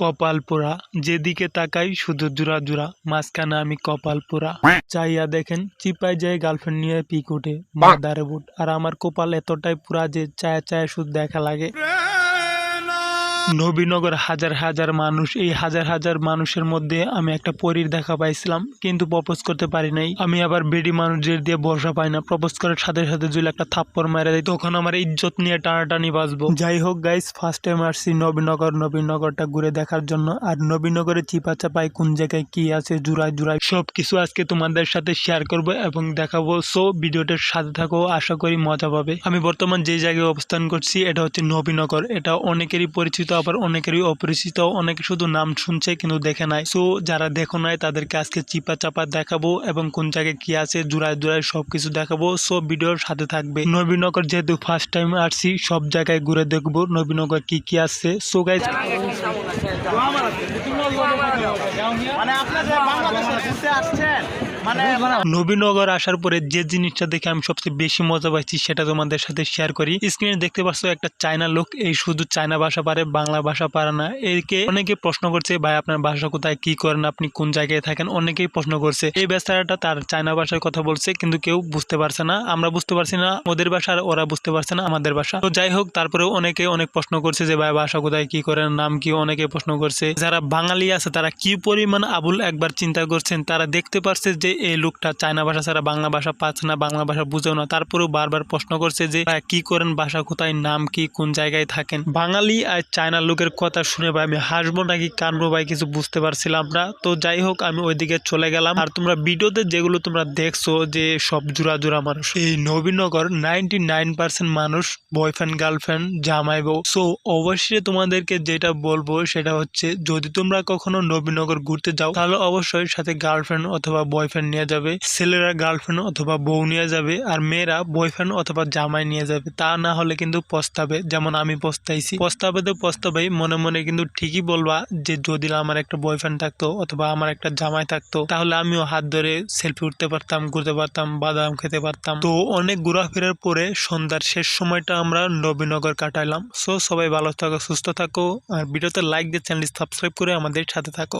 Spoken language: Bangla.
কপাল পোড়া। যেদিকে তাকাই শুধু জোড়া জোড়া মাঝখানে আমি কপাল পোড়া। চাইয়া দেখেন চিপাই যায় গার্লফ্রেন্ড নিয়ে পিক উঠে মাদারে বুট আর আমার কপাল এতটাই পুরা যে চায়া চায়া শুধু দেখা লাগে। নবীনগর হাজার হাজার মানুষ, এই হাজার হাজার মানুষের মধ্যে আমি একটা পরীর দেখা পাইছিলাম, কিন্তু প্রপোজ করতে পারি নাই। আমি আবার বেডি মানুষদের দিয়ে বর্ষা পাই না। প্রপোজ করার সাথে সাথে যদি একটা থাপ্পড় মারা দেয়, তখন আমার ইজ্জত নিয়ে টানাটানি বাঁচবো যাই হোক গাইস ফার্স্ট টাইম আসছি নবীনগর, নবীনগরটা ঘুরে দেখার জন্য। আর নবীনগরে চিপা চাপাই কোন জায়গায় কি আছে জুড়াই জুড়াই সব কিছু আজকে তোমাদের সাথে শেয়ার করব এবং দেখাবো। সো ভিডিওটার সাথে থাকো, আশা করি মজা পাবে। আমি বর্তমান যে জায়গায় অবস্থান করছি, এটা হচ্ছে নবীনগর। এটা অনেকেরই পরিচিত আবার অনেকেরই অপরিচিত, অনেকে শুধু নাম শুনছে কিন্তু দেখে নাই। সো যারা দেখো নাই, তাদেরকে আজকে চিপা চাপা দেখাবো এবং কোন জায়গায় কি আছে, জুড়ায় জুড়ায় সবকিছু দেখাবো। সব ভিডিওর সাথে থাকবে। নবীনগর যেহেতু ফার্স্ট টাইম আসছি, সব জায়গায় ঘুরে দেখব নবীনগর কি কি আছে। সো গাইজ মানে আপনারা বাংলাদেশে ঘুরতে আসছেন মানে নবীনগর আসার পরে যে জিনিসটা দেখে আমি সবচেয়ে বেশি মজা পাইছি সেটা তোমাদের সাথে শেয়ার করি। স্ক্রিনে দেখতে পাচ্ছ একটা চায়না লোক এই শুধু চায়না ভাষা পারে বাংলা ভাষা পারে না। একে অনেকে প্রশ্ন করছে ভাই আপনার ভাষা কোথায়? কি করেন? আপনি কোন জায়গায় থাকেন? অনেকেই প্রশ্ন করছে। এই বেচারাটা তার চায়না ভাষায় কথা বলছে কিন্তু কেউ বুঝতে পারছে না। আমরা বুঝতে পারছি না ওদের ভাষা আর ওরা বুঝতে পারছে না আমাদের ভাষা তো যাই হোক তারপরে অনেকে অনেক প্রশ্ন করছে যে ভাই ভাষা কোথায়? কি করেন? নাম কি? অনেকে প্রশ্ন করছে। যারা বাঙালি আছে তারা কি পরিমাণ আবুল একবার চিন্তা করছেন? তারা দেখতে পারছে যে এই লোকটা চায়না ভাষা ছাড়া বাংলা ভাষা পাচ্ছে না, বাংলা ভাষা বুঝেও না। তারপরেও বারবার প্রশ্ন করছে যে কি করেন? ভাষা কোথায়? নাম কি? কোন জায়গায় থাকেন? বাঙালি আর চায়না লোকের কথা শুনে, ভাই, আমি হাসবো নাকি কানবো, ভাই, কিছু বুঝতে পারছিলাম না। তো যাই হোক, আমি ওইদিকে চলে গেলাম। আর তোমরা ভিডিওতে যেগুলো তোমরা দেখছ যে সব জোড়া জোড়া মানুষ। এই নবীনগর নাইনটি মানুষ বয়ফ্রেন্ড গার্লফ্রেন্ড জামাই, বউ। সো অবশ্যই তোমাদেরকে যেটা বলব সেটা হচ্ছে, যদি তোমরা কখনো নবীনগর ঘুরতে যাও, তাহলে অবশ্যই সাথে গার্লফ্রেন্ড অথবা বয়ফ্রেন্ড নিয়ে যাবে, ছেলেরা গার্লফ্রেন্ড অথবা বউ নিয়ে যাবে আর মেয়েরা বয়ফ্রেন্ড অথবা জামাই নিয়ে যাবে। তা না হলে কিন্তু পস্তাবে, যেমন আমি পস্তাইছি। পস্তাবে তো পস্তাবেই মনে মনে কিন্তু ঠিকই বলবা যে যদি আমার একটা বয়ফ্রেন্ড থাকতো অথবা আমার একটা জামাই থাকতো, তাহলে আমিও হাত ধরে সেলফি উঠতে পারতাম, ঘুরতে পারতাম, বাদাম খেতে পারতাম। তো অনেক ঘোরাফেরার পরে সন্ধ্যার শেষ সময়টা আমরা নবীনগর কাটাইলাম। সো সবাই ভালো থাকো, সুস্থ থাকো আর ভিডিওতে লাইক দিয়ে চ্যানেল সাবস্ক্রাইব করে আমাদের সাথে থাকো।